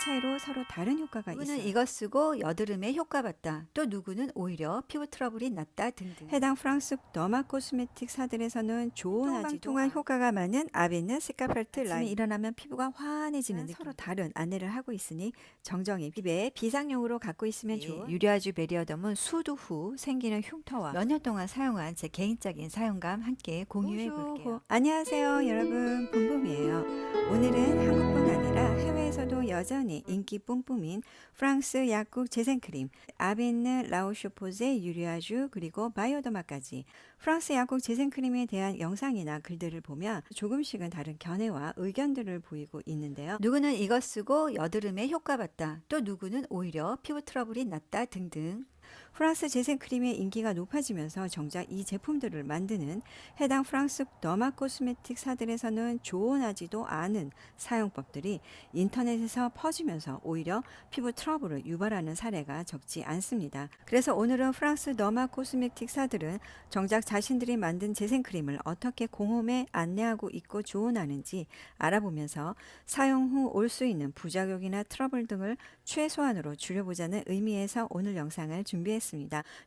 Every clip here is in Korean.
차이로 서로 다른 효과가 누구는 있어요. 이거 쓰고 여드름에 효과 봤다. 또 누구는 오히려 피부 트러블이 낫다 등등. 해당 프랑스 더마 코스메틱 사들에서는 좋은 통한 효과가 많은 아베느 스카펠트 라인 일어나면 피부가 환해지는 느낌. 서로 다른 안내를 하고 있으니 정정이 피부에 비상용으로 갖고 있으면 네, 좋은 유리아주 베리어덤은 수두 후 생기는 흉터와 몇 년 동안 사용한 제 개인적인 사용감 함께 공유해 볼게요. 안녕하세요 여러분 봄봄이에요 오늘은 한국뿐 아니라 해외에서도 여전히 인기 뿜뿜인 프랑스 약국 재생크림 아벤느 라오쇼포제 유리아주 그리고 바이오더마까지 프랑스 약국 재생크림에 대한 영상이나 글들을 보면 조금씩은 다른 견해와 의견들을 보이고 있는데요 누구는 이거 쓰고 여드름에 효과 봤다. 또 누구는 오히려 피부 트러블이 낫다 등등. 프랑스 재생크림의 인기가 높아지면서 정작 이 제품들을 만드는 해당 프랑스 더마 코스메틱 사들에서는 조언하지도 않은 사용법들이 인터넷에서 퍼지면서 오히려 피부 트러블을 유발하는 사례가 적지 않습니다. 그래서 오늘은 프랑스 더마 코스메틱 사들은 정작 자신들이 만든 재생크림을 어떻게 공홈에 안내하고 있고 조언하는지 알아보면서 사용 후 올 수 있는 부작용이나 트러블 등을 최소한으로 줄여보자는 의미에서 오늘 영상을 준비했습니다.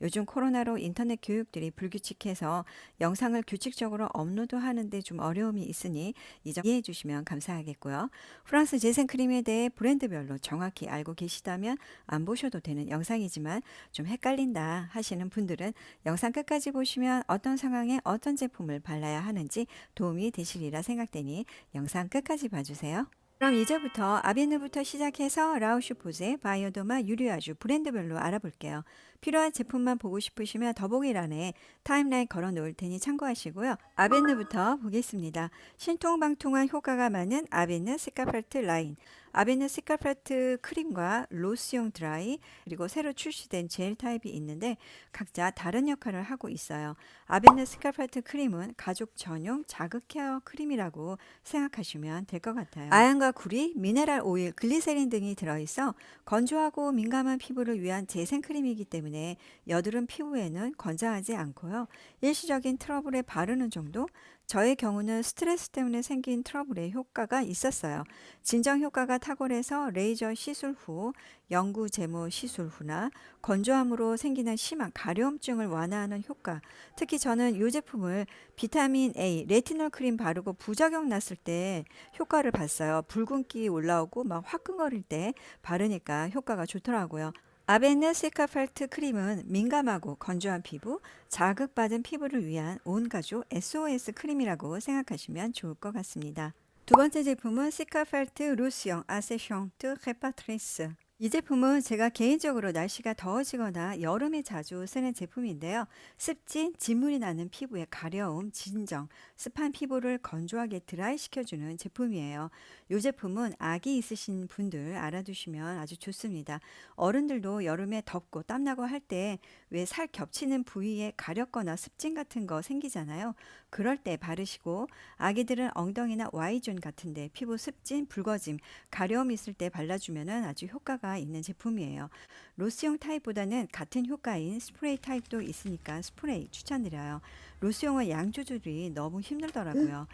요즘 코로나로 인터넷 교육들이 불규칙해서 영상을 규칙적으로 업로드하는데 좀 어려움이 있으니 이 점 이해해 주시면 감사하겠고요. 프랑스 재생크림에 대해 브랜드별로 정확히 알고 계시다면 안 보셔도 되는 영상이지만 좀 헷갈린다 하시는 분들은 영상 끝까지 보시면 어떤 상황에 어떤 제품을 발라야 하는지 도움이 되시리라 생각되니 영상 끝까지 봐주세요. 그럼 이제부터 아비누부터 시작해서 라우슈포제, 바이오도마, 유리아주 브랜드별로 알아볼게요. 필요한 제품만 보고 싶으시면 더보기란에 타임라인 걸어 놓을 테니 참고하시고요. 아베누부터 보겠습니다. 신통방통한 효과가 많은 아베누 스카펠트 라인. 아베누 스카펠트 크림과 로스용 드라이 그리고 새로 출시된 젤 타입이 있는데 각자 다른 역할을 하고 있어요. 아베누 스카펠트 크림은 가족 전용 자극 케어 크림이라고 생각하시면 될 것 같아요. 아연과 구리, 미네랄 오일, 글리세린 등이 들어있어 건조하고 민감한 피부를 위한 재생 크림이기 때문에 여드름 피부에는 권장하지 않고요. 일시적인 트러블에 바르는 정도? 저의 경우는 스트레스 때문에 생긴 트러블에 효과가 있었어요. 진정 효과가 탁월해서 레이저 시술 후, 영구 제모 시술 후나 건조함으로 생기는 심한 가려움증을 완화하는 효과. 특히 저는 이 제품을 비타민 A, 레티놀 크림 바르고 부작용 났을 때 효과를 봤어요. 붉은기 올라오고 막 화끈거릴 때 바르니까 효과가 좋더라고요. 아베느 시카펠트 크림은 민감하고 건조한 피부, 자극받은 피부를 위한 온 가족 SOS 크림이라고 생각하시면 좋을 것 같습니다. 두 번째 제품은 시카펠트 루시형 아세션트 헤파트리스. 이 제품은 제가 개인적으로 날씨가 더워지거나 여름에 자주 쓰는 제품인데요. 습진, 진물이 나는 피부의 가려움, 진정, 습한 피부를 건조하게 드라이 시켜주는 제품이에요. 이 제품은 아기 있으신 분들 알아두시면 아주 좋습니다. 어른들도 여름에 덥고 땀나고 할 때 왜 살 겹치는 부위에 가렵거나 습진 같은 거 생기잖아요. 그럴 때 바르시고 아기들은 엉덩이나 Y존 같은데 피부 습진, 붉어짐, 가려움 있을 때 발라주면은 아주 효과가 있는 제품이에요. 로스용 타입보다는 같은 효과인 스프레이 타입도 있으니까 스프레이 추천드려요. 로스용은 양 조절이 너무 힘들더라고요.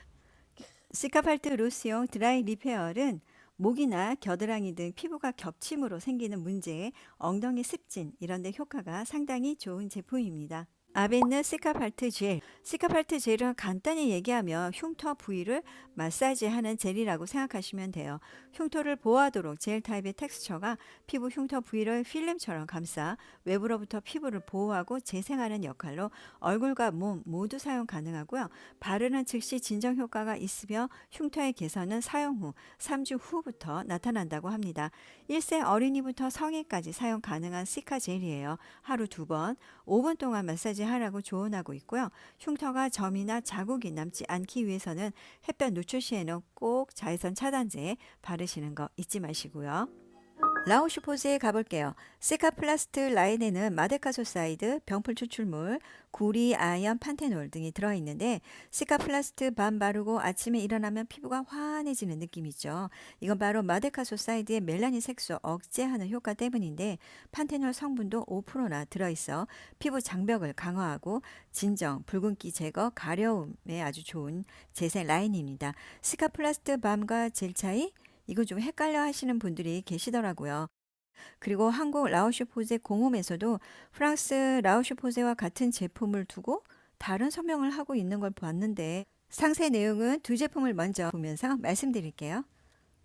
시카팔트 로스용 드라이 리페어는 목이나 겨드랑이 등 피부가 겹침으로 생기는 문제에 엉덩이 습진 이런 데 효과가 상당히 좋은 제품입니다. 아벤느 시카팔트 젤. 시카팔트 젤은 간단히 얘기하면 흉터 부위를 마사지하는 젤이라고 생각하시면 돼요. 흉터를 보호하도록 젤 타입의 텍스처가 피부 흉터 부위를 필름처럼 감싸 외부로부터 피부를 보호하고 재생하는 역할로 얼굴과 몸 모두 사용 가능하고요. 바르는 즉시 진정 효과가 있으며 흉터의 개선은 사용 후 3주 후부터 나타난다고 합니다. 1세 어린이부터 성인까지 사용 가능한 시카 젤이에요. 하루 두 번, 5분 동안 마사지 하라고 조언하고 있고요. 흉터가 점이나 자국이 남지 않기 위해서는 햇볕 노출 시에는 꼭 자외선 차단제 바르시는 거 잊지 마시고요. 라오슈포즈에 가볼게요. 시카플라스트 라인에는 마데카소사이드, 병풀 추출물, 구리, 아연, 판테놀 등이 들어있는데 시카플라스트 밤 바르고 아침에 일어나면 피부가 환해지는 느낌이죠. 이건 바로 마데카소사이드의 멜라닌 색소 억제하는 효과 때문인데 판테놀 성분도 5%나 들어있어 피부 장벽을 강화하고 진정, 붉은기 제거, 가려움에 아주 좋은 재생 라인입니다. 시카플라스트 밤과 젤 차이 이거 좀 헷갈려 하시는 분들이 계시더라고요. 그리고 한국 라오슈포제 공홈에서도 프랑스 라오슈포제와 같은 제품을 두고 다른 설명을 하고 있는 걸 봤는데 상세 내용은 두 제품을 먼저 보면서 말씀드릴게요.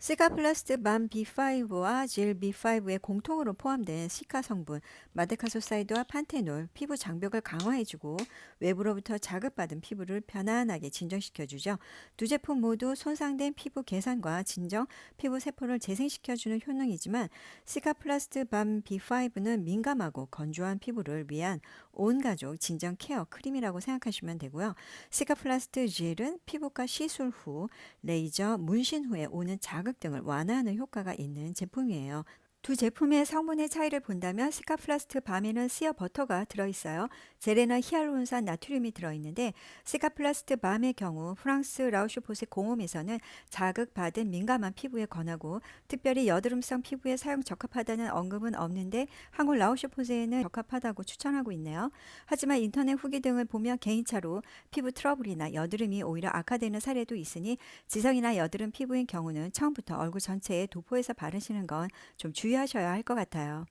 시카플라스트 만 B5와 젤 B5에 공통으로 포함된 시카 성분 마데카소사이드와 판테놀 피부 장벽을 강화해주고 외부로부터 자극받은 피부를 편안하게 진정시켜주죠. 두 제품 모두 손상된 피부 개선과 진정, 피부 세포를 재생시켜주는 효능이지만 시카플라스트 밤 B5는 민감하고 건조한 피부를 위한 온 가족 진정 케어 크림이라고 생각하시면 되고요. 시카플라스트 젤은 피부과 시술 후 레이저 문신 후에 오는 자극 등을 완화하는 효과가 있는 제품이에요. 두 제품의 성분의 차이를 본다면 시카플라스트 밤에는 씨어 버터가 들어있어요. 젤에는 히알루론산 나트륨이 들어있는데 시카플라스트 밤의 경우 프랑스 라우슈포세 공홈에서는 자극받은 민감한 피부에 권하고 특별히 여드름성 피부에 사용 적합하다는 언급은 없는데 한국 라우슈포세에는 적합하다고 추천하고 있네요. 하지만 인터넷 후기 등을 보면 개인차로 피부 트러블이나 여드름이 오히려 악화되는 사례도 있으니 지성이나 여드름 피부인 경우는 처음부터 얼굴 전체에 도포해서 바르시는 건 좀 주의 하셔야 할 것 같아요.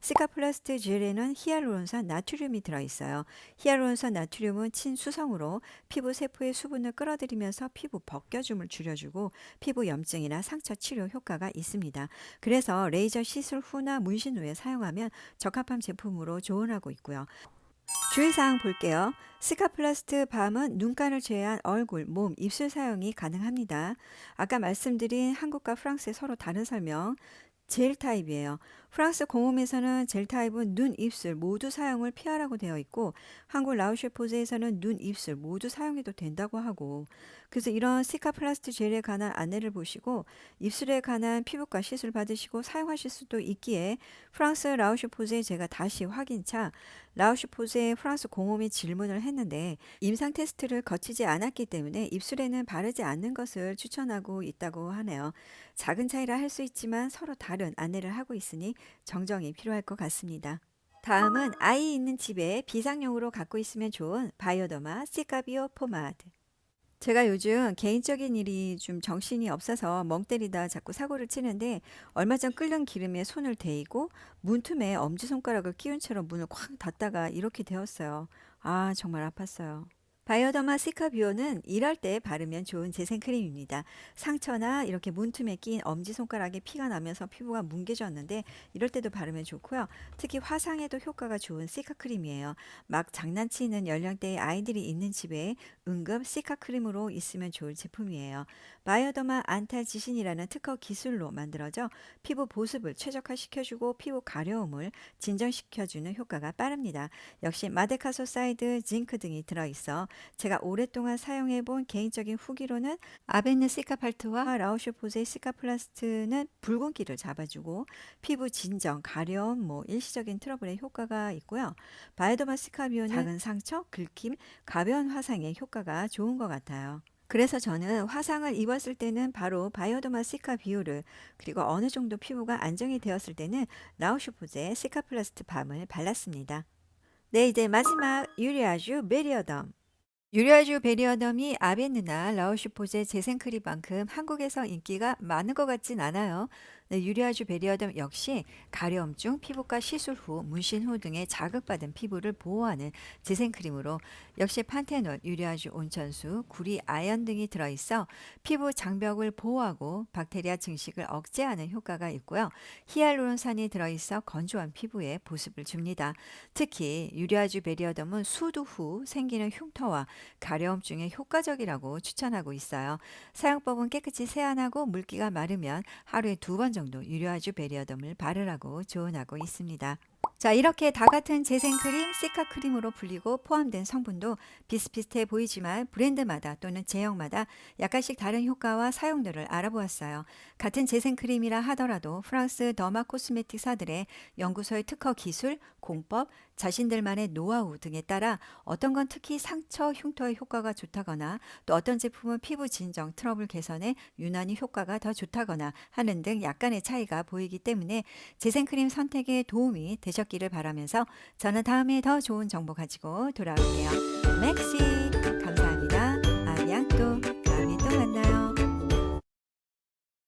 시카플라스트 젤에는 히알루론산 나트륨이 들어있어요. 히알루론산 나트륨은 친수성으로 피부 세포의 수분을 끌어들이면서 피부 벗겨줌을 줄여주고 피부 염증이나 상처 치료 효과가 있습니다. 그래서 레이저 시술 후나 문신 후에 사용하면 적합한 제품으로 조언하고 있고요. 주의사항 볼게요. 스카플라스트 밤은 눈간을 제외한 얼굴, 몸, 입술 사용이 가능합니다. 아까 말씀드린 한국과 프랑스의 서로 다른 설명. 젤 타입이에요. 프랑스 공홈에서는 젤 타입은 눈, 입술 모두 사용을 피하라고 되어 있고 한국 라우슈포제에서는 눈, 입술 모두 사용해도 된다고 하고 그래서 이런 시카플라스트 젤에 관한 안내를 보시고 입술에 관한 피부과 시술 받으시고 사용하실 수도 있기에 프랑스 라우슈포제에 제가 다시 확인차 라우슈포제 프랑스 공홈에 질문을 했는데 임상 테스트를 거치지 않았기 때문에 입술에는 바르지 않는 것을 추천하고 있다고 하네요. 작은 차이라 할 수 있지만 서로 다른 안내를 하고 있으니 정정이 필요할 것 같습니다. 다음은 아이 있는 집에 비상용으로 갖고 있으면 좋은 바이오더마 시카비오 포마드. 제가 요즘 개인적인 일이 좀 정신이 없어서 멍 때리다 자꾸 사고를 치는데 얼마 전 끓는 기름에 손을 대이고 문틈에 엄지손가락을 끼운 채로 문을 쾅 닫다가 이렇게 되었어요. 아, 정말 아팠어요. 바이오더마 시카비오는 일할 때 바르면 좋은 재생크림입니다. 상처나 이렇게 문틈에 낀 엄지손가락에 피가 나면서 피부가 뭉개졌는데 이럴 때도 바르면 좋고요. 특히 화상에도 효과가 좋은 시카크림이에요. 막 장난치는 연령대의 아이들이 있는 집에 응급 시카크림으로 있으면 좋을 제품이에요. 바이오더마 안탈지신이라는 특허 기술로 만들어져 피부 보습을 최적화시켜주고 피부 가려움을 진정시켜주는 효과가 빠릅니다. 역시 마데카소 사이드, 징크 등이 들어있어 제가 오랫동안 사용해 본 개인적인 후기로는 아벤느 시카팔트와 라우슈포제 시카플라스트는 붉은기를 잡아주고 피부 진정, 가려움, 뭐 일시적인 트러블에 효과가 있고요. 바이오더마 시카비오는 작은 상처, 긁힘, 가벼운 화상에 효과가 좋은 것 같아요. 그래서 저는 화상을 입었을 때는 바로 바이오더마 시카 비오를 그리고 어느 정도 피부가 안정이 되었을 때는 라우슈포제 시카플라스트 밤을 발랐습니다. 네, 이제 마지막 유리아주 베리어덤. 유리아주 베리어덤이 아벤느나 라우슈포제 재생크림만큼 한국에서 인기가 많은 것 같진 않아요. 네, 유리아주 베리어덤 역시 가려움증, 피부과 시술 후, 문신 후 등의 자극받은 피부를 보호하는 재생크림으로 역시 판테놀, 유리아주 온천수, 구리, 아연 등이 들어있어 피부 장벽을 보호하고 박테리아 증식을 억제하는 효과가 있고요. 히알루론산이 들어있어 건조한 피부에 보습을 줍니다. 특히 유리아주 베리어덤은 수두 후 생기는 흉터와 가려움증에 효과적이라고 추천하고 있어요. 사용법은 깨끗이 세안하고 물기가 마르면 하루에 두 번 정도 유리아주 베리어덤을 바르라고 조언하고 있습니다. 자, 이렇게 다 같은 재생크림, 시카크림으로 불리고 포함된 성분도 비슷비슷해 보이지만 브랜드마다 또는 제형마다 약간씩 다른 효과와 사용도를 알아보았어요. 같은 재생크림이라 하더라도 프랑스 더마 코스메틱사들의 연구소의 특허 기술, 공법, 자신들만의 노하우 등에 따라 어떤 건 특히 상처, 흉터에 효과가 좋다거나 또 어떤 제품은 피부 진정, 트러블 개선에 유난히 효과가 더 좋다거나 하는 등 약간의 차이가 보이기 때문에 재생크림 선택에 도움이 되셨기를 바라면서 저는 다음에 더 좋은 정보 가지고 돌아올게요. 맥시 감사합니다.